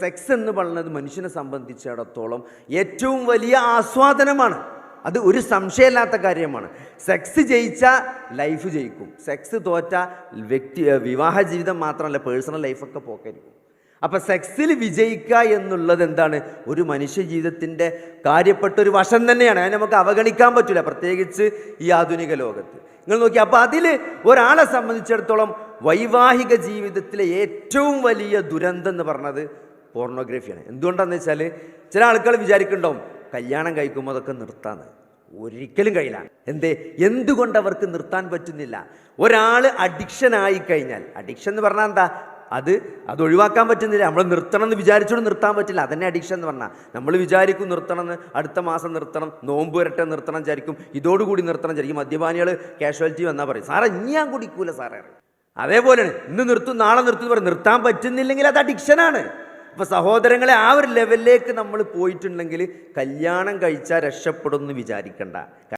Sex എന്ന് പറയുന്നത് മനുഷ്യനെ സംബന്ധിച്ചിടത്തോളം ഏറ്റവും വലിയ ആസ്വാദനമാണ്. അത് ഒരു സംശയമില്ലാത്ത കാര്യമാണ്. സെക്സ് ജയിച്ച ലൈഫ് ജയിക്കും. സെക്സ് തോറ്റ വ്യക്തി വിവാഹ ജീവിതം മാത്രമല്ല പേഴ്സണൽ ലൈഫൊക്കെ പോക്കായിരിക്കും അപ്പം സെക്സിൽ വിജയിക്കുക എന്നുള്ളത് എന്താണ്? ഒരു മനുഷ്യ ജീവിതത്തിന്റെ കാര്യപ്പെട്ട ഒരു വശം തന്നെയാണ്. അതിനെ നമുക്ക് അവഗണിക്കാൻ പറ്റില്ല പ്രത്യേകിച്ച് ഈ ആധുനിക ലോകത്ത്. നിങ്ങൾ നോക്കി അപ്പോൾ അതിൽ ഒരാളെ സംബന്ധിച്ചിടത്തോളം വൈവാഹിക ജീവിതത്തിലെ ഏറ്റവും വലിയ ദുരന്തം എന്ന് പറഞ്ഞത് പോർണോഗ്രഫിയാണ് എന്തുകൊണ്ടാണെന്ന് വെച്ചാൽ ചില ആൾക്കാർ വിചാരിക്കുന്നുണ്ടാവും കല്യാണം കഴിക്കുമ്പോൾ അതൊക്കെ നിർത്താന്ന്. ഒരിക്കലും കഴിയില്ല. എന്തേ? എന്തുകൊണ്ട് അവർക്ക് നിർത്താൻ പറ്റുന്നില്ല? ഒരാൾ അഡിക്ഷൻ ആയി കഴിഞ്ഞാൽ അഡിക്ഷൻ എന്ന് പറഞ്ഞാൽ എന്താ? അത് അത് ഒഴിവാക്കാൻ പറ്റുന്നില്ല. നമ്മൾ നിർത്തണം എന്ന് വിചാരിച്ചോണ്ട് നിർത്താൻ പറ്റില്ല. അതന്നെ അഡിക്ഷൻ എന്ന് പറഞ്ഞാൽ നമ്മൾ വിചാരിക്കും നിർത്തണം എന്ന് അടുത്ത മാസം നിർത്തണം നോമ്പ് വരട്ടെ നിർത്തണം വിചാരിക്കും. ഇതോടുകൂടി നിർത്തണം വിചാരിക്കും. മദ്യപാനികൾ കാഷ്വാലിറ്റി വന്നാൽ പറയും. സാറേ ഇനി ഞാൻ കുടിക്കൂല സാറേ അതേപോലെയാണ്. ഇന്ന് നിർത്തും നാളെ നിർത്തും പറയും. നിർത്താൻ പറ്റുന്നില്ലെങ്കിൽ അത് അഡിക്ഷനാണ് അപ്പോൾ സഹോദരങ്ങളെ ആ ഒരു ലെവലിലേക്ക് നമ്മൾ പോയിട്ടുണ്ടെങ്കിൽ കല്യാണം കഴിച്ചാൽ രക്ഷപ്പെടുമെന്ന് വിചാരിക്കണ്ട.